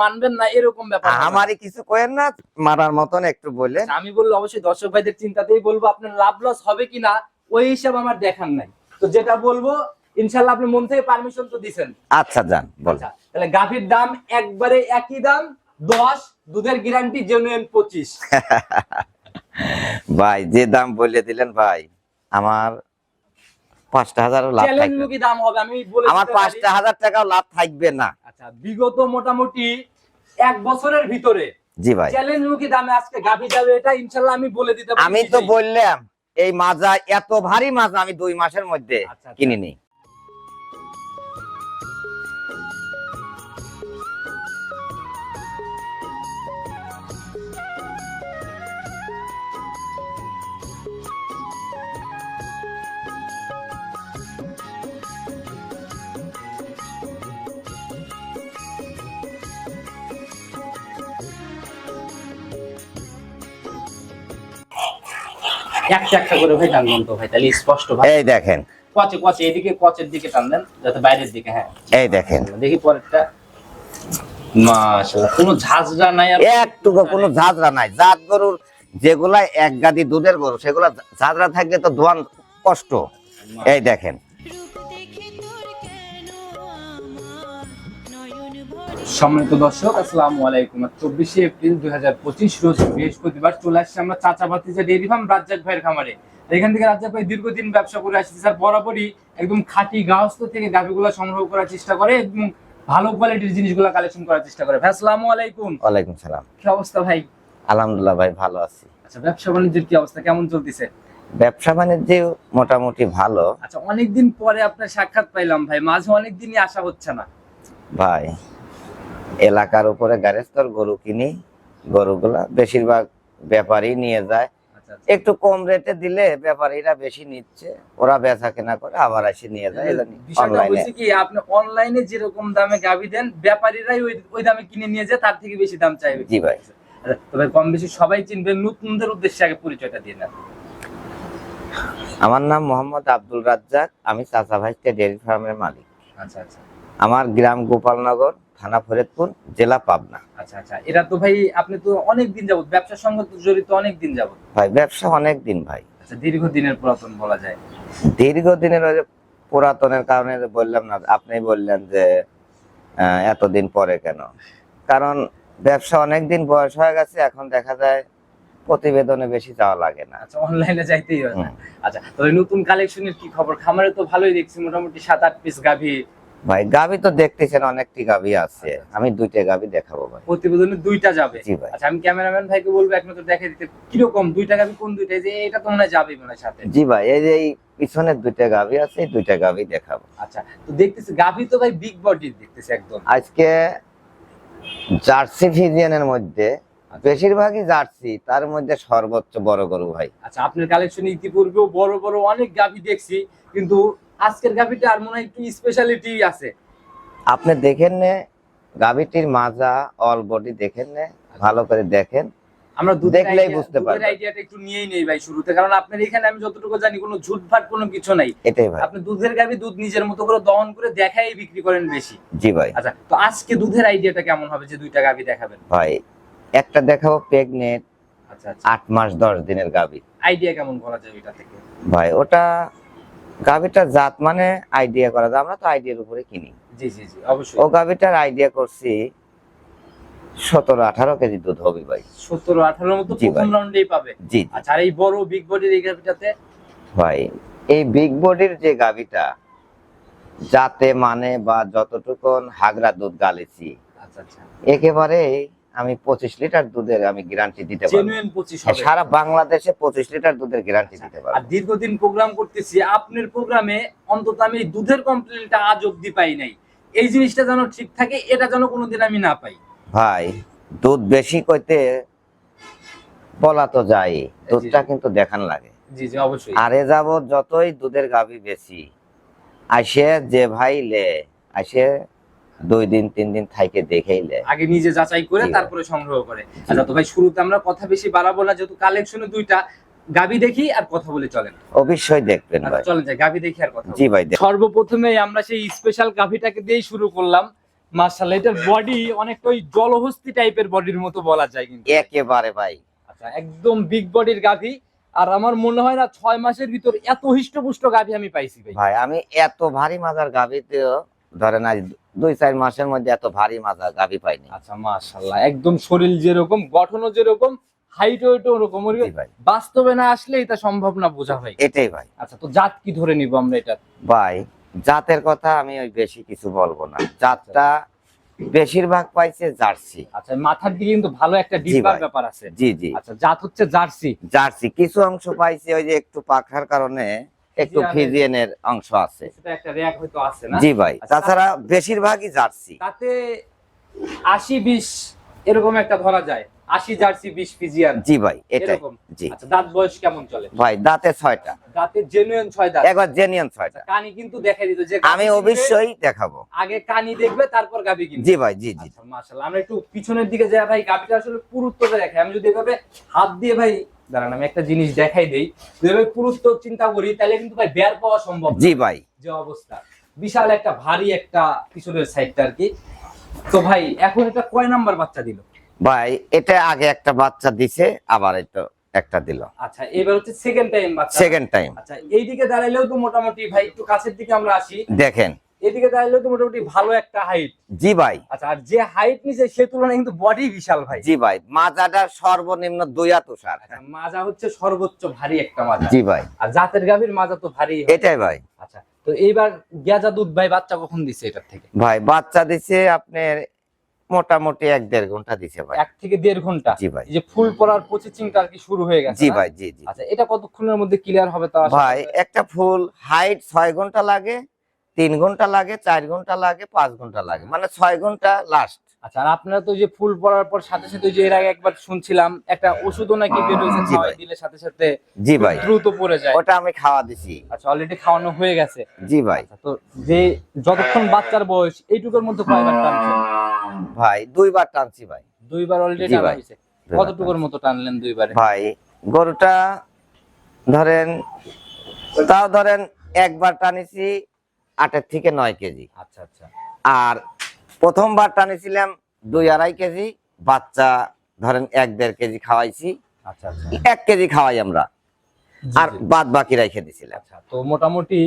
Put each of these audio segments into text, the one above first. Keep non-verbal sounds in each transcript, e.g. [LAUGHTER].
মানবেন না এরকম ব্যাপার হবে। আমারই কিছু কয়েন না মারার মতন একটু বললেন আমি বললে অবশ্যই দর্শক ভাইদের চিন্তাতেই বলব আপনার লাভ লস হবে কিনা ওই হিসাব আমার দেখার নাই। তো যেটা বলব ইনশাল্লাহ আপনি মন থেকে পারমিশন তো দিছেন। আচ্ছা যান বল আচ্ছা তাহলে গাভীর দাম একবারে একই দাম দশ দুধের গ্যারান্টি জেনুইন পঁচিশ। [LAUGHS] ভাই যে দাম বলে দিলেন ভাই আমার পাঁচটা হাজার লাভ থাকবে। দাম হবে আমি আমার পাঁচটা হাজার টাকাও লাভ থাকবে না। আচ্ছা বিগত মোটামুটি এক বছরের ভিতরে জি ভাই। চ্যালেঞ্জ মুখী দামে আজকে গাভী যাবে এটা ইনশাল্লাহ আমি বলে দিতে আমি তো বললাম এই মাজা এত ভারী মাজা আমি দুই মাসের মধ্যে আচ্ছা, একটা একটা করে ভাই টানবেন তো ভাই তাহলে স্পষ্ট ভাই। এই দেখেন। কচে কচে এদিকে কচের দিকে টানবেন যাতে বাইরের দিকে হ্যাঁ। এই দেখেন। দেখি পরেরটা। মাশাআল্লাহ কোনো ঝাঁঝরা নাই আর একটুকু কোনো ঝাঁঝরা নাই। জাত গরুর যেগুলা এক গাদি দুধের গরু সেগুলা ঝাঁজরা থাকলে তো ধোয়ান কষ্ট। এই দেখেন। সম্মানিত দর্শক আসসালামু আলাইকুম। চব্বিশে এপ্রিল দুই হাজার পঁচিশ রোজ বৃহস্পতিবার চলে আসছে আমরা চাচা ভাতিজা ডেয়ারি ফার্ম রাজ্জাক ভাইয়ের খামারে। এখান থেকে রাজ্জাক ভাই দীর্ঘদিন ব্যবসা করে আসছে। স্যার বরাবরই একদম খাঁটি গাহস্থ থেকে গাভিগুলো সংগ্রহ করার চেষ্টা করে এবং ভালো কোয়ালিটির জিনিসগুলো কালেকশন করার চেষ্টা করে। ভাই আসসালামু আলাইকুম। ওয়ালাইকুম সালাম। কি অবস্থা ভাই? আলহামদুলিল্লাহ ভাই ভালো আছি। আচ্ছা ব্যবসা বাণিজ্যের কি অবস্থা? কেমন চলতেছে? ব্যবসা বাণিজ্য মোটামুটি ভালো। আচ্ছা অনেকদিন পরে আপনার সাক্ষাৎ পাইলাম ভাই। মাঝে অনেকদিনই আসা হচ্ছে না। ভাই এলাকার উপরে গ্যারেস্তর গরু কিনি গরুগুলা বেশিরভাগ ব্যাপারী নিয়ে যায়। আচ্ছা আচ্ছা। একটু কম রেটে দিলে ব্যাপারীরা বেশি নিচ্ছে ওরা বেচা কেনা করে আবার এসে নিয়ে যায় অনলাইনে কি আপনি অনলাইনে যেরকম দামে গাবি দেন ব্যাপারীরাই ওই দামে কিনে নিয়ে যায় তার থেকে বেশি দাম চাইবে। জি ভাই। আচ্ছা, তবে কম বেশি সবাই চিনবে নতুনদের উদ্দেশ্যে আগে পরিচয়টা দিয়ে নেন। আমার নাম মোহাম্মদ আব্দুল রাজ্জাক আমি চাচা ভাইস্টে ডেয়ারি ফার্মের মালিক। আচ্ছা আচ্ছা। আমার গ্রাম গোপালনগর থানা ফরিদপুর জেলা পাবনা। আচ্ছা আচ্ছা। এটা তো ভাই আপনি তো অনেক দিন যাবত ব্যবসার সঙ্গে জড়িত অনেক দিন যাবত। ভাই ব্যবসা অনেক দিন ভাই। আচ্ছা দীর্ঘদিনের পুরাতন বলা যায়। দীর্ঘদিনের পুরাতনের কারণে বললাম না আপনি বললেন যে এতদিন পরে কেন? কারণ ব্যবসা অনেক দিন বয়স হয়ে গেছে এখন দেখা যায় প্রতিবেদনে বেশি যাওয়া লাগে না। আচ্ছা অনলাইনে যাইতেই হয় না। আচ্ছা তবে নতুন কালেকশনের কি খবর? খামারে তো ভালোই দেখছি মোটামুটি সাত আট পিস গাভি ভাই গাবি তো দেখতেছেন অনেকটি গাবি আছে। আমি দুইটা গাবি দেখাবো ভাই। প্রতিবেদনে দুইটা যাবে? জি ভাই। আচ্ছা আমি ক্যামেরাম্যান ভাইকে বলব এক নজর দেখে দিতে। কীরকম দুইটা গাভি কোন দুইটা? যে এটা তো মনে যাবেই মনে সাথে। জি ভাই এই যে পিছনের দুইটা গাবি আছে দুইটা গাবি দেখাবো। আচ্ছা তো দেখতেছি গাভি তো ভাই বিগ বডি দেখতেছি একদম। আজকে জার্সি ফিজিয়ানের মধ্যে বেশিরভাগই জার্সি তার মধ্যে সর্বোচ্চ বড় গরু ভাই। আচ্ছা আপনার কালেকশন ইতিপূর্বেও বড় বড় অনেক গাভি দেখছি কিন্তু আজকের গাভিটা আর মনে হয় একটু স্পেশালিটি আছে। আপনি দেখেন নে গাভিটির মাজা অল বডি দেখেন নে ভালো করে দেখেন। আমরা দুধের দেখলেই বুঝতে দুধের পারবেন। আইডিয়াটা একটু নিয়েই নেই ভাই শুরুতে কারণ আপনার এখানে আমি যতটুকু জানি কোনো ঝুটভাট কোনো কিছু নাই। এটাই ভাই। আপনি দুধের গাভি দুধ নিজের মতো করে দহন করে দেখাই বিক্রি করেন বেশি। জি ভাই। আচ্ছা তো আজকে দুধের আইডিয়াটা কেমন হবে যে দুইটা গাভি দেখাবেন? ভাই একটা দেখাবো প্রেগনেন্ট আচ্ছা আচ্ছা। আট মাস দশ দিনের গাভি। আইডিয়া কেমন করা যাবে এটা থেকে? ভাই ওটা গাভিটার জাত মানে আইডিয়া করা যায়। আমরা তো আইডিয়ার উপরে কিনি। জি জি জি অবশ্যই। ও গাভিটার আইডিয়া করছি সতেরো আঠারো কেজি দুধ হবে ভাই। সতেরো আঠারোর মতো। প্রথম রাউন্ডেই পাবে। জি। আচ্ছা এই বড় বিগ বডির এই গাভিটাতে? ভাই এই বিগ বডির যে গাভিটা যাতে মানে বা যতটুকুন হাগরা দুধ গালেছি আচ্ছা আচ্ছা। একেবারে আমি পঁচিশ লিটার দুধের আমি গ্যারান্টি দিতে পারব। হবে। সারা বাংলাদেশে পঁচিশ লিটার দুধের গ্যারান্টি দিতে আর দীর্ঘদিন প্রোগ্রাম করতেছি আপনার প্রোগ্রামে অন্তত আমি দুধের কমপ্লেনটা আজ অব্দি পাই নাই। এই জিনিসটা যেন ঠিক থাকে এটা যেন কোনোদিন আমি না পাই। ভাই দুধ বেশি কইতে বলা তো যায় দুধটা কিন্তু দেখান লাগে। জি জি অবশ্যই। আরে যাব যতই দুধের গাভি বেশি আসে যে ভাই লে আসে দুই দিন তিন দিন থাইকে দেখেই লে আগে নিজে যাচাই করে তারপরে সংগ্রহ করে। আচ্ছা তো ভাই শুরুতে আমরা কথা বেশি বাড়াবো না যেহেতু কালেকশনে দুইটা। গাবি দেখি আর কথা বলে চলেন। অবশ্যই দেখবেন আচ্ছা ভাই। চলেন যাই গাবি দেখি আর কথা জি ভাই সর্বপ্রথমে আমরা সেই স্পেশাল গাভিটাকে দিয়েই শুরু করলাম। মাশাআল্লাহ এটার বডি অনেকটা ওই জলহস্তি টাইপের বডির মতো বলা যায় কিন্তু। একেবারে ভাই। আচ্ছা একদম বিগ বডির গাভী। আর আমার মনে হয় না ছয় মাসের ভিতর এত হিষ্টপুষ্ট গাভী আমি পাইছি ভাই। ভাই আমি এত ভারী মাজার গাভিতেও ধরেন আজ দুই চার মাসের মধ্যে এত ভারী মাজার গাভি পাইনি। আচ্ছা মাশাআল্লাহ একদম শরীর যেরকম গঠনও যেরকম হাইট ওয়েট ওরকম বাস্তবে না আসলে এটা সম্ভব না বোঝা ভাই। এটাই ভাই। আচ্ছা তো জাত কি ধরে নিব আমরা এটা? ভাই জাতের কথা আমি ওই বেশি কিছু বলব না। জাতটা বেশিরভাগ পাইছে জার্সি। আচ্ছা মাথার দিকে কিন্তু ভালো একটা জি ব্যাপার আছে। জি জি। আচ্ছা জাত হচ্ছে জার্সি। জার্সি। কিছু অংশ পাইছে ওই যে একটু পাখার কারণে একটু ফিজিয়ানের- অংশ আছে। একটা র্যাক হয়তো আছে না? জি ভাই আচ্ছা, তাছাড়া বেশিরভাগই জার্সি। তাতে আশি বিশ এরকম একটা ধরা যায়। আশি জার্সি বিশ ফিজিয়ান। জি ভাই এটাই। জি। আচ্ছা দাঁত বয়স কেমন চলে? ভাই দাঁতে ছয়টা। দাঁতে জেনুইন ছয় দাঁত। একবার জেনিয়ন ছয়টা। কানি কিন্তু দেখে দিত যে আমি অবশ্যই দেখাবো। আগে কানি দেখবে তারপর গাবি কিনবে। জি ভাই জি জি। আচ্ছা মাশাআল্লাহ। আমরা একটু পিছনের দিকে যাই ভাই গাবিটা আসলে পুরুত্বটা দেখাই। আমি যদি এভাবে হাত দিয়ে ভাই দাঁড়ান আমি একটা জিনিস দেখাই দেই। যদি এভাবে পুরুত্ব চিন্তা করি তাহলে কিন্তু ভাই বের পাওয়া সম্ভব জি ভাই। যে অবস্থা। বিশাল একটা ভারী একটা পিছনের সাইডটা আর কি। তো ভাই এখন এটা কয় নাম্বার বাচ্চা দিল? ভাই এটা আগে একটা বাচ্চা দিছে আবার এটা একটা দিল। আচ্ছা এবার হচ্ছে সেকেন্ড টাইম বাচ্চা। সেকেন্ড টাইম আচ্ছা এইদিকে দাঁড়াইলেও তো মোটামুটি ভাই একটু কাছের দিকে আমরা আসি। দেখেন এদিকে দাঁড়াইলেও তো মোটামুটি ভালো একটা হাইট জি ভাই। আচ্ছা আর যে হাইট নিছে সে তুলনায় কিন্তু বডি বিশাল ভাই। জি ভাই মাজাটা সর্বনিম্ন দুই তুষার আচ্ছা, মাজা হচ্ছে সর্বোচ্চ ভারী একটা মাজা। জি ভাই। আর জাতের গাভীর মাজা তো ভারী এটাই ভাই। আচ্ছা তো এইবার গেজা দুধ ভাই বাচ্চা কখন দিছে এটার থেকে? ভাই বাচ্চা দিছে আপনার মোটামুটি এক দেড় ঘণ্টা দিছে ভাই। এক থেকে দেড় ঘণ্টা? জি ভাই। যে ফুল পড়ার প্রসেসিংটা আর কি শুরু হয়ে গেছে জি ভাই জি জি। আচ্ছা এটা কতক্ষণের মধ্যে ক্লিয়ার হবে তা ভাই একটা ফুল হাইট ছয় ঘণ্টা লাগে তিন ঘণ্টা লাগে চার ঘণ্টা লাগে পাঁচ ঘণ্টা লাগে। মানে ছয় ঘণ্টা লাস্ট আচ্ছা আর আপনারা তো যে ফুল পড়ার পর সাথে সাথে যে এর আগে একবার শুনছিলাম একটা ওষুধও নাকি বের হয়েছে জি খাওয়াই ভাই। দিলে সাথে সাথে জি ভাই। দ্রুত পড়ে যায়। ওটা আমি খাওয়া দিছি। আচ্ছা অলরেডি খাওয়ানো হয়ে গেছে। জি ভাই। আচ্ছা, তো যে যতক্ষণ বাচ্চার বয়স এইটুকুর মধ্যে কয়বার টানছে ভাই দুইবার টানছি ভাই। দুইবার অলরেডি টানা। হয়েছে। কতটুকুর মতো টানলেন দুইবারে? ভাই গরুটা ধরেন তাও ধরেন একবার টানিছি আটের থেকে নয় কেজি। আচ্ছা আচ্ছা। আর প্রথমবার টানেছিলাম দুই আড়াই কেজি বাচ্চা ধরেন এক দেড় কেজি খাওয়াইছি। আচ্ছা আচ্ছা। এক কেজি খাওয়াই আমরা। আর। বাদ বাকি রেখে দিছিলাম। আচ্ছা তো মোটামুটি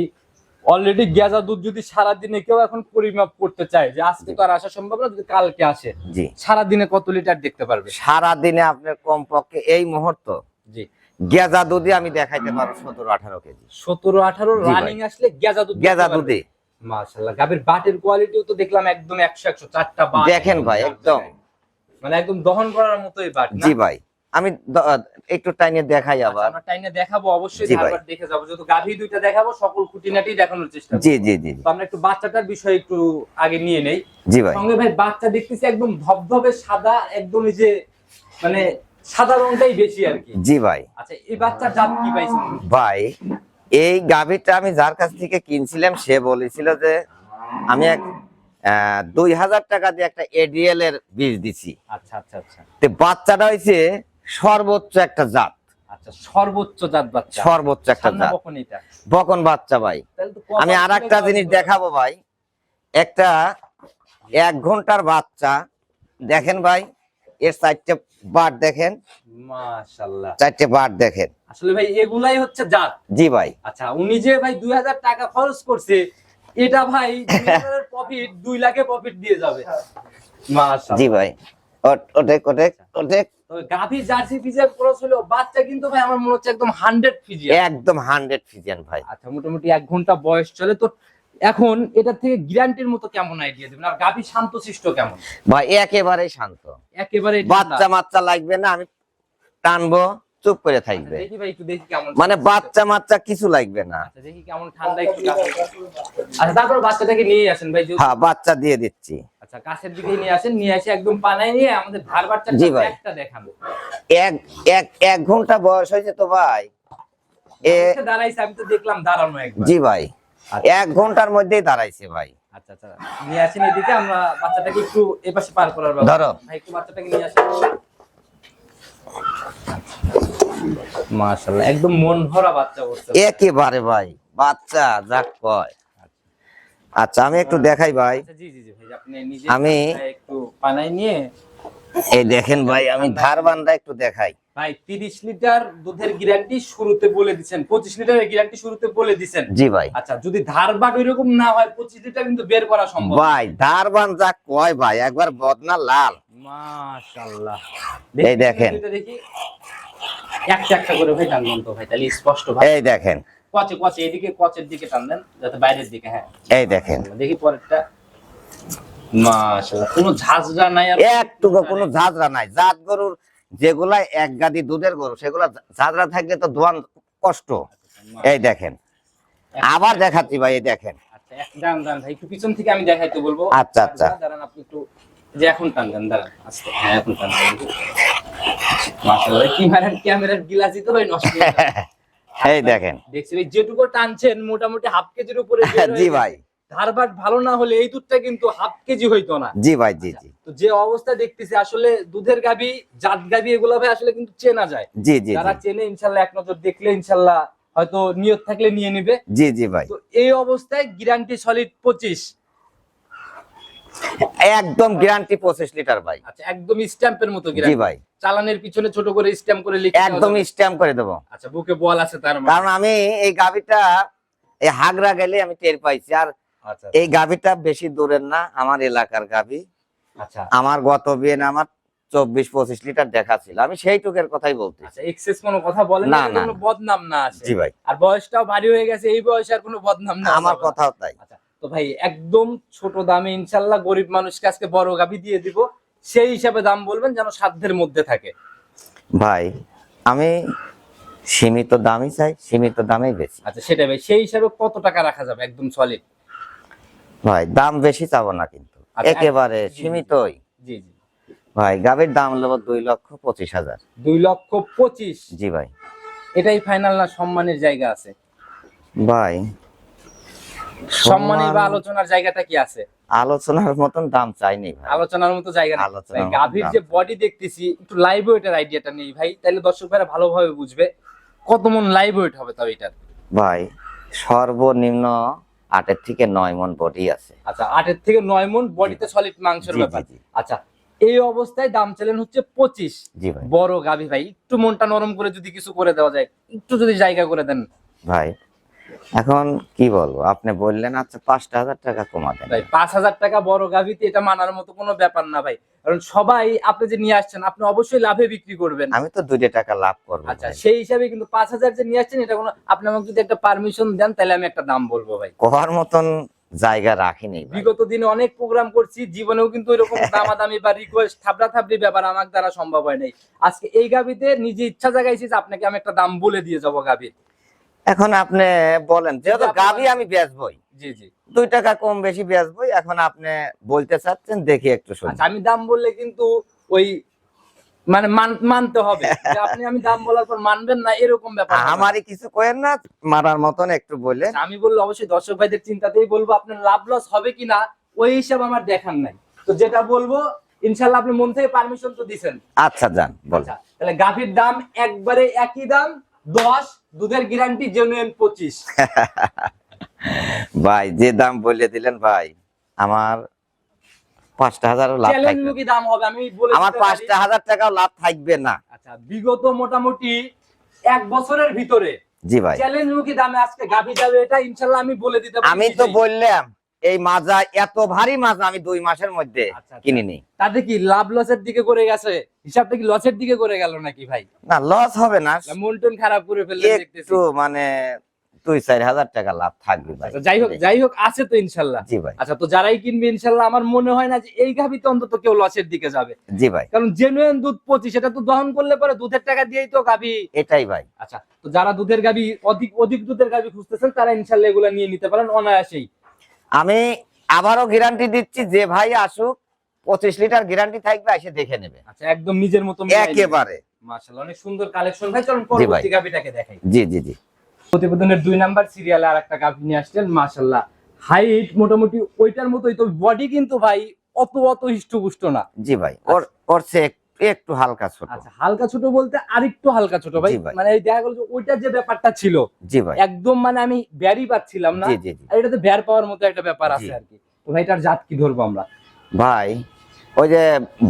অলরেডি গেজা দুধ যদি সারা দিনে কেউ এখন পরিমাপ করতে চায় যে আজকে তো আর আসা সম্ভব না যদি কালকে আসে জি। সারা দিনে কত লিটার দেখতে পারবে? সারা দিনে আপনার কমপক্ষে এই মুহূর্ত জি। গেজা দুধে আমি দেখাইতে পারব সতেরো আঠারো কেজি। সতেরো আঠারো রানিং আসলে গেজা দুধ গেজা দুধে মাশাল্লাহ গাভীর বাটের কোয়ালিটিও তো দেখলাম একদম একশো একশো চারটা বাট। দেখেন ভাই একদম। মানে একদম দহন করার মতোই বাট জি ভাই আমি একটু টাইনে দেখাই আচ্ছা, আবার। আমরা টাইনে দেখাবো অবশ্যই দেখে যাব। যেহেতু গাভী দুইটা দেখাবো সকল খুঁটিনাটি দেখানোর চেষ্টা জি জি জি জি। তো আমরা একটু বাচ্চাটার বিষয়ে একটু আগে নিয়ে নেই। জি ভাই। সঙ্গে ভাই বাচ্চা দেখতেছি একদম ধবধবে সাদা একদম এই যে মানে সাদা রংটাই বেশি আর কি। জি ভাই। আচ্ছা এই বাচ্চার জাত কি পাইছেন ভাই এই গাভীটা আমি যার কাছ থেকে কিনছিলাম সে বলেছিল যে আমি এক দুই হাজার টাকা দিয়ে একটা এডিএল এর বীজ দিছি। আচ্ছা আচ্ছা আচ্ছা। তো বাচ্চাটা হয়েছে সর্বোচ্চ একটা জাত। আচ্ছা সর্বোচ্চ জাত বাচ্চা। সর্বোচ্চ একটা জাত। বকন বাচ্চা ভাই। আমি আর একটা জিনিস দেখাবো ভাই। একটা এক ঘণ্টার বাচ্চা। দেখেন ভাই এর চারটে বার দেখেন। মাশাআল্লাহ। চারটে বার দেখেন। আসলে ভাই এগুলাই হচ্ছে জাত। জি ভাই। আচ্ছা উনি যে ভাই দুই হাজার টাকা খরচ করছে এটা ভাই [LAUGHS] প্রফিট দুই লাখে প্রফিট দিয়ে যাবে। মাশাআল্লাহ। জি ভাই। ওট- ওটেক ওটেক ওটেক। তবে গাভী জার্সি ফিজিয়ান ক্রস হলেও বাচ্চা কিন্তু ভাই আমার মনে হচ্ছে একদম হান্ড্রেড ফিজিয়ান। একদম হান্ড্রেড ফিজিয়ান ভাই। আচ্ছা মোটামুটি এক ঘণ্টা বয়স চলে তো এখন এটা থেকে গ্যারান্টির মতো কেমন আইডিয়া দেবেন? আর গাভী শান্তশিষ্ট কেমন? ভাই একেবারে শান্ত। একেবারে বাচ্চা মাচ্চা লাগবে না আমি টানবো চুপ করে থাকবে। দেখি ভাই একটু দেখি কেমন মানে বাচ্চা মাচ্চা কিছু লাগবে না। আচ্ছা দেখি কেমন ঠান্ডা একটু আচ্ছা তারপর বাচ্চাটাকে নিয়ে আসেন ভাই হ্যাঁ বাচ্চা দিয়ে দিচ্ছি। আচ্ছা কাছের দিকে নিয়ে আসেন নিয়ে এসে একদম পানায় নিয়ে আমাদের ধার ভাই। একটা দেখানো। এক এক এক ঘণ্টা বয়স হয়েছে তো ভাই। এ দাঁড়াইছে আমি তো দেখলাম দাঁড়ানো একবার। জি ভাই। আচ্ছা। এক ঘণ্টার মধ্যেই দাঁড়াইছে ভাই। আচ্ছা আচ্ছা। নিয়ে আসেন এদিকে আমরা বাচ্চাটাকে একটু এপাশে পার করার ধরো। ভাই একটু বাচ্চাটাকে নিয়ে আসেন। মাশাআল্লাহ একদম মন ভরা বাচ্চা বসছে একেবারে ভাই বাচ্চা যা কয়। আচ্ছা আমি একটু দেখাই ভাই। আচ্ছা জি জি জি ভাই আপনি নিজে আমি- একটু পানাই নিয়ে এই দেখেন ভাই আমি ধার বান্ধা একটু দেখাই। ভাই তিরিশ লিটার দুধের গ্যারান্টি শুরুতে বলে দিচ্ছেন। পঁচিশ লিটারের গ্যারান্টি শুরুতে বলে দিচ্ছেন। জি ভাই। আচ্ছা যদি ধার বাট ওইরকম না হয় পঁচিশ লিটার কিন্তু বের করা সম্ভব। ভাই ধার বান্ধা কয় ভাই? একবার বদনা লাল। মাশাআল্লাহ। এই দেখেন। দেখি একটা একটা করে ভাই টানবেন তো ভাই তাহলে স্পষ্ট ভাই। এই দেখেন। কচে কচে এদিকে কচের দিকে টানবেন যাতে বাইরের দিকে হ্যাঁ। এই দেখেন। দেখি পরেরটা। মাশাআল্লাহ কোনো নাই একটুকু কোনো নাই। জাত গরুর যেগুলা এক গাদি দুধের গরু সেগুলা থাকলে তো কষ্ট। এই দেখেন। আবার দেখাচ্ছি ভাই এই দেখেন। আচ্ছা দাঁড়ান দাঁড়ান ভাই একটু পিছন থেকে আমি দেখাইতে বলব। আচ্ছা, আচ্ছা। দাঁড়ান আপনি একটু যে এখন টান দেন দাঁড়ান আস্তে। হ্যাঁ এখন টান দেন। মাশাআল্লাহ কি মারেন ক্যামেরার গিলাসই তো ভাই নষ্ট [LAUGHS] এই দেখেন। দেখছি ভাই যেটুকু টানছেন মোটামুটি হাফ কেজির উপরে [LAUGHS] জি ভাই। ধারবাট ভালো না হলে এই দুধটা কিন্তু হাফ কেজি হইতো না। জি ভাই জি জি। তো যে অবস্থা দেখতেছি আসলে দুধের গাবি জাত গাবি এগুলো ভাই আসলে কিন্তু চেনা যায়। জি জি যারা চেনে ইনশাল্লাহ এক নজর দেখলে ইনশাল্লাহ হয়তো নিয়ত থাকলে নিয়ে নিবে। জি জি ভাই। তো এই অবস্থায় গ্যারান্টি সলিড পঁচিশ। একদম গ্যারান্টি পঁচিশ লিটার ভাই। আচ্ছা একদম স্ট্যাম্পের মতো গ্যারান্টি জি ভাই। চালানের পিছনে ছোট করে স্ট্যাম্প করে লিখে একদম স্ট্যাম্প করে দেবো। আচ্ছা বুকে বল আছে তার মানে। কারণ আমি এই গাভিটা এই হাগরা গেলে আমি টের পাইছি। আর আচ্ছা এই গাভিটা বেশি দূরের না আমার এলাকার গাভি। আচ্ছা। আমার গত বিয়ে আমার চব্বিশ পঁচিশ লিটার দেখা ছিল। আমি সেই টুকের কথাই বলতে আচ্ছা এক্সেস কোনো কথা বলেন না, না না, কোনো বদনাম না আসে। জি ভাই। আর বয়সটাও ভারী হয়ে গেছে এই বয়সে আর কোনো বদনাম না আমার কথাও তাই। আচ্ছা তো ভাই একদম ছোট দামে ইনশাল্লাহ গরিব মানুষকে আজকে বড় গাভি দিয়ে দিব। সেই হিসাবে দাম বলবেন যেন সাধ্যের মধ্যে থাকে। ভাই আমি সীমিত দামই চাই সীমিত দামেই বেশি আচ্ছা সেটা ভাই সেই হিসাবে কত টাকা রাখা যাবে? একদম সলিড ভাই দাম বেশি চাবো না কিন্তু। আচ্ছা, একেবারে সীমিতই। জি জি। ভাই গাভির দাম নেব দুই লক্ষ পঁচিশ হাজার। দুই লক্ষ পঁচিশ? জি ভাই। এটাই ফাইনাল না সম্মানের জায়গা আছে? ভাই সম্মানী বা আলোচনার জায়গাটা কি আছে? আলোচনার মতন দাম চাইনি ভাই। আলোচনার মতো জায়গা মতো গাভীর যে বডি দেখতেছি একটু লাইভ ওয়েটের আইডিয়াটা নেই ভাই। তাহলে দর্শক ভাইরা ভালোভাবে বুঝবে কত মন লাইভ ওয়েট হবে তবে এটার। ভাই সর্বনিম্ন আটের থেকে নয় মন বডি আছে। আচ্ছা আটের থেকে নয় মন বডিতে সলিড মাংসের ব্যাপার। আচ্ছা এই অবস্থায় দাম চালেন হচ্ছে পঁচিশ। বড় গাভী ভাই একটু মনটা নরম করে যদি কিছু করে দেওয়া যায় একটু যদি জায়গা করে দেন। ভাই এখন কি বলব? আপনি বললেন আচ্ছা পাঁচটা হাজার টাকা কমা দেন। ভাই পাঁচ হাজার টাকা বড় গাভীতে এটা মানার মতো কোনো ব্যাপার না ভাই। কারণ সবাই আপনি যে নিয়ে আসছেন আপনি অবশ্যই লাভে বিক্রি করবেন। আমি তো দুইটা টাকা লাভ করব আচ্ছা সেই হিসাবে কিন্তু পাঁচ হাজার যে নিয়ে আসছেন এটা কোনো আপনি আমাকে যদি একটা পারমিশন দেন তাহলে আমি একটা দাম বলব ভাই। কোয়ার মতন জায়গা রাখিনি বিগত দিনে অনেক প্রোগ্রাম করছি জীবনেও কিন্তু এরকম [LAUGHS] দামাদামি বা রিকোয়েস্ট থাবড়া থাবড়ি ব্যাপার আমার দ্বারা সম্ভব হয় নাই। আজকে এই গাবিতে নিজে ইচ্ছা জাগাইছি যে আপনাকে আমি একটা দাম বলে দিয়ে যাব গাবির এখন আপনি বলেন যেহেতু গাভি আমি বেচবই জি জি। দুই টাকা কম বেশি বেচবই এখন আপনি বলতে চাচ্ছেন দেখি একটু শুনি আচ্ছা আমি দাম বললে কিন্তু ওই মানে মানতে হবে। [LAUGHS] আপনি আমি দাম বলার পর মানবেন না এরকম ব্যাপার আমারই কিছু কয়েন না মারার মতন একটু বললেন আচ্ছা, আমি বললে অবশ্যই দর্শক ভাইদের চিন্তাতেই বলব আপনার লাভ লস হবে কিনা ওই হিসাব আমার দেখার নাই। তো যেটা বলব ইনশাল্লাহ আপনি মন থেকে পারমিশন তো দিছেন। আচ্ছা যান বলেন। আচ্ছা তাহলে গাভীর দাম একবারে একই দাম দশ দুধের গ্যারান্টি জেনুইন পঁচিশ। [LAUGHS] ভাই যে দাম বলে দিলেন ভাই আমার পাঁচটা হাজার লাভ চ্যালেঞ্জ থাকবে দাম হবে আমি বলে আমার দিতে পারি। পাঁচটা হাজার টাকাও লাভ থাকবে না। আচ্ছা বিগত মোটামুটি এক বছরের ভিতরে জি ভাই। চ্যালেঞ্জ মুখী দামে আজকে গাবি যাবে এটা ইনশাল্লাহ আমি বলে দিতে পারি আমি তো বললাম এই মাজা এত ভারী মাজা আমি দুই মাসের মধ্যে আচ্ছা, আচ্ছা। কিনিনি তাতে কি লাভ লসের দিকে করে গেছে? হিসাবটা কি লসের দিকে করে গেল নাকি ভাই? না লস হবে না। মন খারাপ করে দেখতেছি একটু মানে দুই চার হাজার টাকা লাভ থাকবে আচ্ছা, যাই হোক যাই হোক আছে তো ইনশাল্লাহ। জি ভাই। আচ্ছা তো যারাই কিনবে ইনশাল্লাহ আমার মনে হয় না যে এই গাভীতে অন্তত কেউ লসের দিকে যাবে। জি ভাই। কারণ জেনুইন দুধ পঁচিশ এটা তো দহন করলে পরে দুধের টাকা দিয়েই তো গাভী। এটাই ভাই। আচ্ছা তো যারা দুধের গাভী অধিক অধিক দুধের গাভী খুঁজতেছেন তারা ইনশাল্লাহ এগুলো নিয়ে নিতে পারেন অনায়াসেই। আমি আবারও গ্যারান্টি দিচ্ছি যে ভাই আসুক পঁচিশ লিটার গ্যারান্টি থাকবে এসে দেখে নেবে। আচ্ছা একদম নিজের মতো একেবারে। মাশাআল্লাহ অনেক সুন্দর কালেকশন ভাই চলুন পরবর্তী গাভীটাকে দেখাই। জি জি জি। প্রতিবেদনের দুই নাম্বার সিরিয়ালে আর একটা গাভী নিয়ে আসলেন মাশাআল্লাহ। হাইট মোটামুটি ওইটার মতোই তো বডি কিন্তু ভাই অত অত হিষ্টপুষ্ট না। জি ভাই ওর ওর চেয়ে একটু হালকা ছোট। আচ্ছা হালকা ছোট বলতে আরেকটু হালকা ছোট ভাই। মানে দেখা গেল যে ওইটার যে ব্যাপারটা ছিল জি ভাই। একদম মানে আমি ব্যারি পাচ্ছিলাম না। এটা তো ব্যার পাওয়ার মতো একটা ব্যাপার আছে আর কি। তো ভাই এটার জাত কি ধরবো আমরা? ভাই ওই যে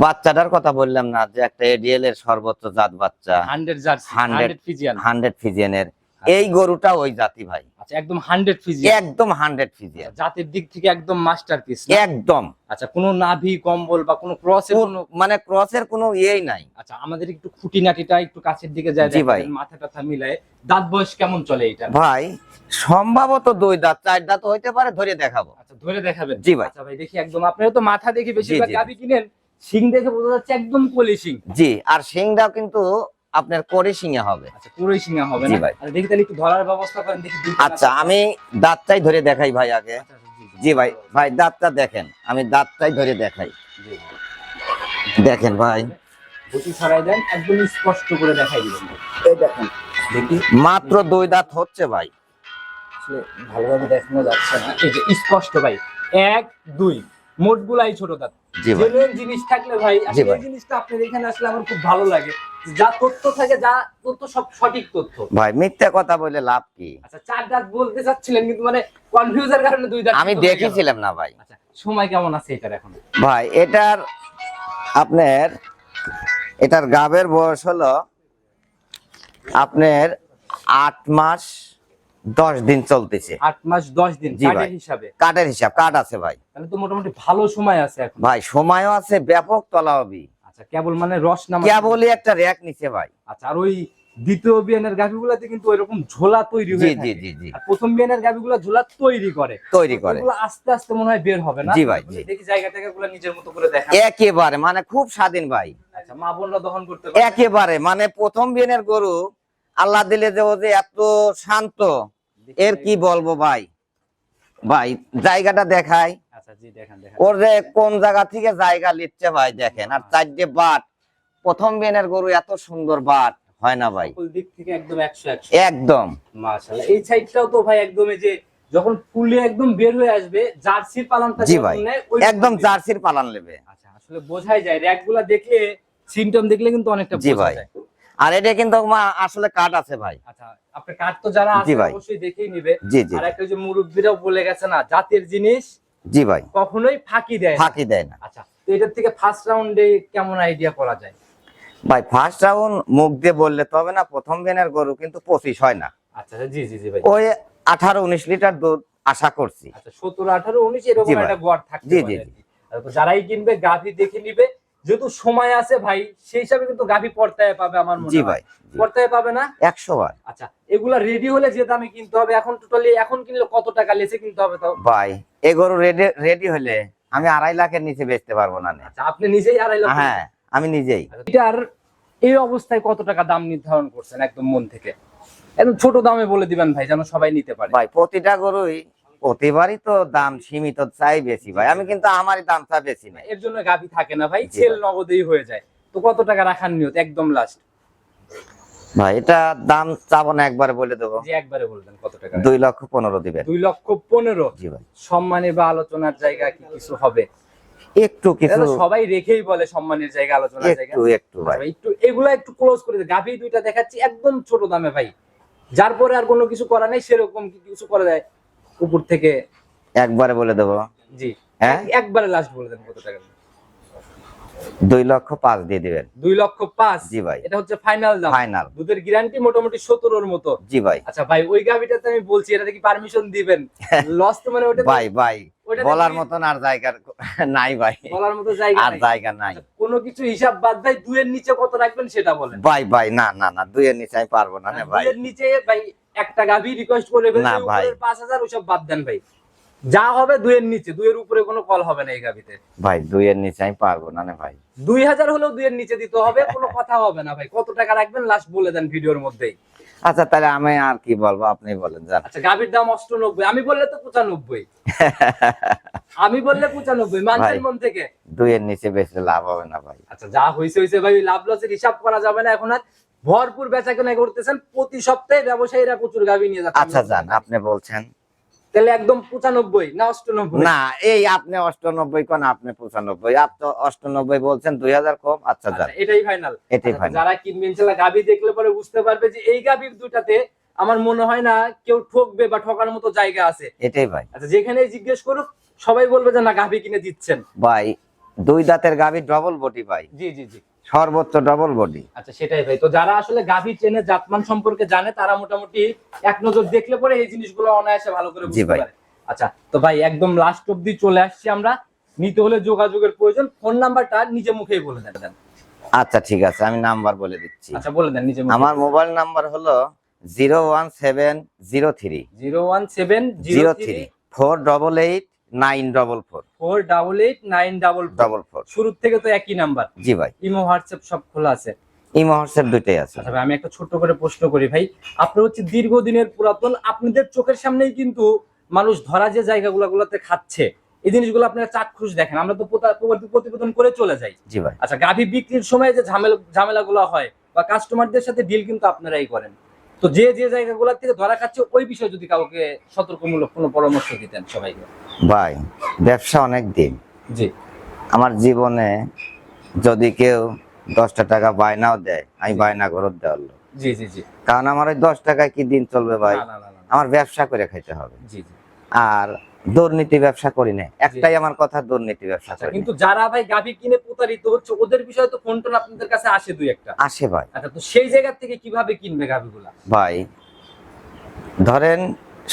বাচ্চাটার কথা বললাম না যে একটা এডিএল এর সর্বোচ্চ জাত বাচ্চা। Hundred Jersey hundred Friesian. Hundred ফিজিয়ানের। এই গরুটা ওই জাতি ভাই। আচ্ছা একদম হান্ড্রেড ফিজিয়ান একদম হান্ড্রেড ফিজিয়ান জাতের দিক থেকে একদম মাস্টারপিস একদম। আচ্ছা কোনো নাভি কম্বল বা কোনো ক্রসের কোনো মানে ক্রসের কোনো ইয়েই নাই। আচ্ছা আমাদের একটু খুঁটিনাটিটা একটু কাছের দিকে যায় জি ভাই। মাথা টাথা মিলায়। দাঁত বয়স কেমন চলে এটা? ভাই সম্ভবত দুই দাঁত চার দাঁত হইতে পারে ধরে দেখাবো। আচ্ছা ধরে দেখাবেন। জি ভাই। আচ্ছা ভাই দেখি একদম আপনারা তো মাথা দেখি বেশিরভাগ। গাবি কিনেন সিং দেখে বোঝা যাচ্ছে একদম কলি সিং জি আর সিংটাও কিন্তু আপনার করে সিংয়ে হবে। আচ্ছা পুরোই হবে না? ভাই। দেখি তাহলে একটু ধরার ব্যবস্থা করেন দেখি আচ্ছা আমি দাঁতটাই ধরে দেখাই ভাই আগে। আচ্ছা, আচ্ছা, জি, ভাই ভাই দাঁতটা দেখেন। আমি দাঁতটাই ধরে দেখাই। দেখেন ভাই। ছড়াই দেন একদম স্পষ্ট করে দেখাই দিবেন। এই দেখেন দেখি। মাত্র দুই দাঁত হচ্ছে ভাই। ভালোভাবে দেখানো যাচ্ছে না। এই যে স্পষ্ট ভাই। এক দুই। মোটগুলাই ছোট দাঁত। জেনুইন জিনিস থাকলে ভাই আসলে এই জিনিসটা আপনার এখানে আসলে আমার খুব ভালো লাগে। যা তথ্য থাকে যা তথ্য সব সঠিক তথ্য। ভাই মিথ্যা কথা বলে লাভ কি? আচ্ছা চার দাঁত বলতে চাচ্ছিলেন কিন্তু মানে কনফিউজের কারণে দুই দাঁত আমি দেখেছিলাম না ভাই। আচ্ছা সময় কেমন আছে এটার এখন? ভাই এটার আপনার এটার গাবের বয়স হলো আপনার আট মাস দশ দিন চলতেছে। আট মাস দশ দিন ভাই। হিসাবে? কাঠের হিসাব কাঠ আছে ভাই। তাহলে তো মোটামুটি ভালো সময় আছে এখন। ভাই সময়ও আছে ব্যাপক তলাবি আচ্ছা কেবল মানে রস নামা কেবলই একটা র্যাক নিচে ভাই। আচ্ছা আর ওই দ্বিতীয় বিয়ানের গাভিগুলাতে কিন্তু ওইরকম ঝোলা তৈরি হয়ে জি জি জি প্রথম বিয়ানের গাভিগুলা ঝোলা তৈরি করে। তৈরি করে। ওগুলো আস্তে আস্তে মনে হয় বের হবে না? জি ভাই, দেখি জায়গা টাকা গুলো নিজের মতো করে দেখা একেবারে মানে খুব স্বাধীন ভাই। আচ্ছা মা বোনরা দহন করতে পারে একেবারে মানে প্রথম বিয়ের গরু আল্লাহ দিলে যে ও যে এত শান্ত এর কি বলব ভাই? ভাই জায়গাটা দেখাই। আচ্ছা ওর যে কোন জায়গা থেকে জায়গা লিখছে ভাই দেখেন। আর চারটে বাট প্রথম বিয়ের গরু এত সুন্দর বাট হয় না ভাই? দিক থেকে একদম একশো একশো। একদম। মাশাআল্লাহ। এই সাইডটাও তো ভাই একদম যে যখন ফুলে একদম বের হয়ে আসবে জার্সির পালনটা জি ভাই একদম জার্সির পালান নেবে। আচ্ছা আসলে বোঝাই যায়। দেখলে সিমটম দেখলে কিন্তু অনেকটা জি ভাই। আর এটা কিন্তু আসলে কাঠ আছে ভাই। আচ্ছা আপনার তো যারা আছে। অবশ্যই দেখেই নিবে। জি জি। আর একটা যে মুরব্বীরাও বলে গেছে না জাতের জিনিস জি ভাই। কখনোই ফাঁকি দেয় ফাঁকি দেয় না। আচ্ছা তো এটার থেকে ফার্স্ট রাউন্ডে কেমন আইডিয়া করা যায়? ভাই ফার্স্ট রাউন্ড মুখ দিয়ে বললে তবে না প্রথম গরু কিন্তু পঁচিশ হয় না। আচ্ছা আচ্ছা, জি জি জি ভাই। ওই আঠারো উনিশ লিটার দুধ আশা করছি। আচ্ছা সতেরো আঠারো উনিশ এরকম একটা গড় থাকতে জি, জি, আর কি। যারাই কিনবে গাভী দেখে নিবে যেহেতু সময় আছে ভাই সেই হিসাবে কিন্তু গাভী পর্তায় পাবে আমার মনে জি হয়। ভাই পর্তায় পাবে না? একশো বার। আচ্ছা এগুলা রেডি হলে যে দামে কিনতে হবে এখন টোটালি এখন কিনলে কত টাকা লেসে কিনতে হবে তাও? ভাই এ গরু রেডি রেডি হলে আমি আড়াই লাখের নিচে বেচতে পারব না আচ্ছা আপনি নিজেই আড়াই লক্ষ হ্যাঁ আমি নিজেই। এটার এই অবস্থায় কত টাকা দাম নির্ধারণ করছেন একদম মন থেকে? একদম ছোট দামে বলে দিবেন ভাই যেন সবাই নিতে পারে। ভাই প্রতিটা গরুই প্রতিবারই তো দাম সীমিত চাই বেশি ভাই। আমি কিন্তু আমারই দাম চা বেশি নাই। এর জন্য গাভী থাকে না ভাই ভাই। নগদেই হয়ে যায়। তো কত টাকা রাখার নিয়ত? একদম লাস্ট ভাই এটা দাম চাবো না একবার বলে দেবো। একবারে কত টাকা। দুই লক্ষ পনেরো দিবেন। দুই লক্ষ পনেরো। জি ভাই। সম্মানের বা আলোচনার জায়গা কি কিছু হবে? একটু কিছু সবাই রেখেই বলে সম্মানের জায়গা আলোচনার জায়গা। একটু একটু আচ্ছা ভাই। একটু এগুলা একটু ক্লোজ করে গাভী দুইটা দেখাচ্ছি একদম ছোট দামে ভাই। যার পরে আর কোনো কিছু করা নেই সেরকম কি কিছু করা দেয়? উপর থেকে একবারে বলে দেবো? জি। হ্যাঁ? একবারে লাস্ট বলে দেন কত টাকা। দুই লক্ষ পাঁচ দিয়ে দিবেন। দুই লক্ষ পাঁচ? জি ভাই। এটা হচ্ছে ফাইনাল দাম। ফাইনাল দুধের গ্যারান্টি মোটামুটি সতেরোর মতো। জি ভাই। আচ্ছা ভাই ওই গাভিটাতে আমি বলছি এটা কি পারমিশন দিবেন? [LAUGHS] লস তো মানে ওটা ভাই ভাই বলার মতন আর জায়গা নাই ভাই। বলার মতো জায়গা আর। জায়গা নাই। আচ্ছা, কোনো কিছু হিসাব বাদ ভাই দুইয়ের নিচে কত রাখবেন সেটা বলেন। ভাই ভাই না না না দুইয়ের নিচে আমি পারব না না ভাই। দুইয়ের নিচে ভাই একটা গাভি রিকোয়েস্ট করে না ভাই। উপরের পাঁচ হাজার ওইসব বাদ দেন ভাই। যা হবে দুইয়ের নিচে দুইয়ের উপরে কোনো কল হবে না এই গাভিতে। ভাই দুইয়ের নিচে আমি পারব না ভাই। দুই হাজার হলেও দুইয়ের নিচে দিতে হবে [LAUGHS] কোনো কথা হবে না ভাই। কত টাকা রাখবেন লাস্ট বলে দেন ভিডিওর মধ্যেই। আচ্ছা তাহলে আমি আর কি বলব? আপনি বলেন জান আচ্ছা গাভির দাম অষ্টানব্বই আমি বললে তো পঁচানব্বই। [LAUGHS] আমি বললে পঁচানব্বই মানছেন। মন থেকে। দুইয়ের নিচে বেশি লাভ হবে না ভাই। আচ্ছা যা হয়েছে হয়েছে ভাই লাভ লসের হিসাব করা যাবে না এখন আর। ভরপুর বেচা কেনা করতেছেন প্রতি সপ্তাহে ব্যবসায়ীরা প্রচুর গাভি নিয়ে যাচ্ছে আচ্ছা যান আপনি বলছেন। তাহলে একদম পঁচানব্বই না অষ্টানব্বই? না এই আপনি অষ্টানব্বই কোন আপনি পঁচানব্বই। আপনি অষ্টানব্বই বলছেন দুই হাজার কম আচ্ছা আচ্ছা, যান এটাই ফাইনাল এটাই ফাইনাল যারা কিনবেন গাভি দেখলে পরে বুঝতে পারবে যে এই গাভির দুটাতে আমার মনে হয় না কেউ ঠকবে বা ঠকার মতো জায়গা আছে। এটাই ভাই। আচ্ছা যেখানে জিজ্ঞেস করুক সবাই বলবে যে না গাভি কিনে দিচ্ছেন। ভাই দুই দাঁতের গাভি ডবল বডি ভাই। জি জি জি। সর্বোচ্চ ডবল বডি আচ্ছা সেটাই ভাই। তো যারা আসলে গাভি চেনে জাতমান সম্পর্কে জানে তারা মোটামুটি এক নজর দেখলে পরে এই জিনিসগুলো অনায়াসে ভালো করে বুঝতে পারে। আচ্ছা তো ভাই একদম লাস্ট অব্দি চলে আসছি আমরা। নিতে হলে যোগাযোগের প্রয়োজন। ফোন নাম্বারটা নিজে মুখেই বলে দেন আচ্ছা ঠিক আছে আমি নাম্বার বলে দিচ্ছি। আচ্ছা বলে দেন নিজে আমার মোবাইল নাম্বার হলো zero one seven zero three zero one seven zero three four double eight nine double four. Four double eight nine double double four থেকে তো একই নাম্বার। জি ভাই। ইমো হোয়াটসঅ্যাপ সব খোলা আছে। এই মহর্ষের দুইটাই আছে। আচ্ছা আমি একটা ছোট্ট করে প্রশ্ন করি ভাই। আপনার হচ্ছে দীর্ঘদিনের পুরাতন আপনাদের চোখের সামনেই কিন্তু মানুষ ধরা যে জায়গাগুলো গুলোতে খাচ্ছে এই জিনিসগুলো আপনারা চাক্ষুষ দেখেন। আমরা তো প্রতিবেদন করে চলে যাই। জি ভাই। আচ্ছা গাভী বিক্রির সময় যে ঝামেলা ঝামেলাগুলো হয় বা কাস্টমারদের সাথে ডিল কিন্তু আপনারাই করেন। তো যে যে জায়গাগুলো থেকে ধরা খাচ্ছে ওই বিষয়ে যদি কাউকে সতর্কমূলক কোনো পরামর্শ দিতেন সবাইকে। ভাই ব্যবসা অনেক দিন। জি। আমার জীবনে যদি কেউ দশটা টাকা বায়নাও দেয় আমি বায়না ঘরত দেওয়ার লোক। জি জি জি। কারণ আমার ওই দশ টাকায় কি দিন চলবে ভাই? না, না, না, না, না। আমার ব্যবসা করে খাইতে হবে। জি জি। আর দুর্নীতি ব্যবসা করি না একটাই আমার কথা দুর্নীতি ব্যবসা আচ্ছা করি কিন্তু যারা ভাই গাভী কিনে প্রতারিত হচ্ছে ওদের বিষয়ে তো ফোন টোন আপনাদের কাছে আসে দুই একটা। আসে ভাই। আচ্ছা তো সেই জায়গা থেকে কীভাবে কিনবে গাভীগুলা? ভাই ধরেন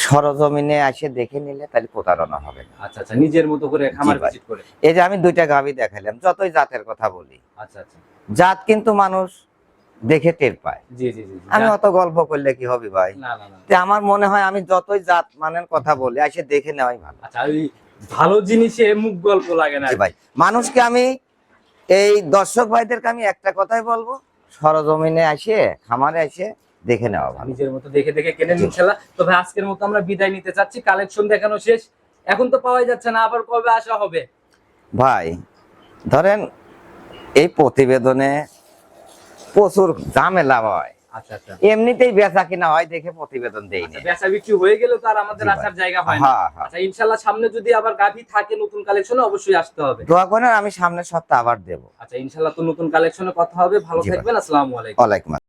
সরজমিনে এসে দেখে নিলে তাহলে প্রতারণা হবে। আচ্ছা আচ্ছা নিজের মতো করে খামার। ভিজিট করে। এই যে আমি দুইটা গাভি দেখালাম যতই জাতের কথা বলি। আচ্ছা আচ্ছা। জাত কিন্তু মানুষ দেখে টের পায়। আমি অত গল্প করলে কি হবে ভাই? আমার মনে হয় আমি যতই জাত মানের কথা বলি আসে দেখে নেওয়াই ভালো। আচ্ছা ভালো জিনিসে মুখ গল্প লাগে না ভাই মানুষকে আমি এই দর্শক ভাইদেরকে আমি একটা কথাই বলব সরজমিনে এসে খামারে এসে দেখে নেওয়া ভালো। নিজের মতো দেখে দেখে কেনেন ইনশাল্লাহ। তবে আজকের মতো আমরা বিদায় নিতে চাচ্ছি। কালেকশন দেখানো শেষ। এখন তো পাওয়াই যাচ্ছে না আবার কবে আসা হবে? ভাই ধরেন এই প্রতিবেদনে প্রচুর ঝামেলা হয়। আচ্ছা আচ্ছা। এমনিতেই বেচা কিনা হয় দেখে প্রতিবেদন দেই আচ্ছা, বেচা বিক্রি হয়ে গেলে তো আর আমাদের আসার জায়গা হয় না। হ্যাঁ হ্যাঁ। আচ্ছা সামনে যদি আবার গাভী থাকে নতুন কালেকশনে অবশ্যই আসতে হবে। দোয়া করেন আমি সামনের সপ্তাহে আবার দেবো। আচ্ছা ইনশাল্লাহ তো নতুন কালেকশনে কথা হবে। ভালো থাকবেন আসসালামু আলাইকুম। ওয়ালাইকুম আসসালাম।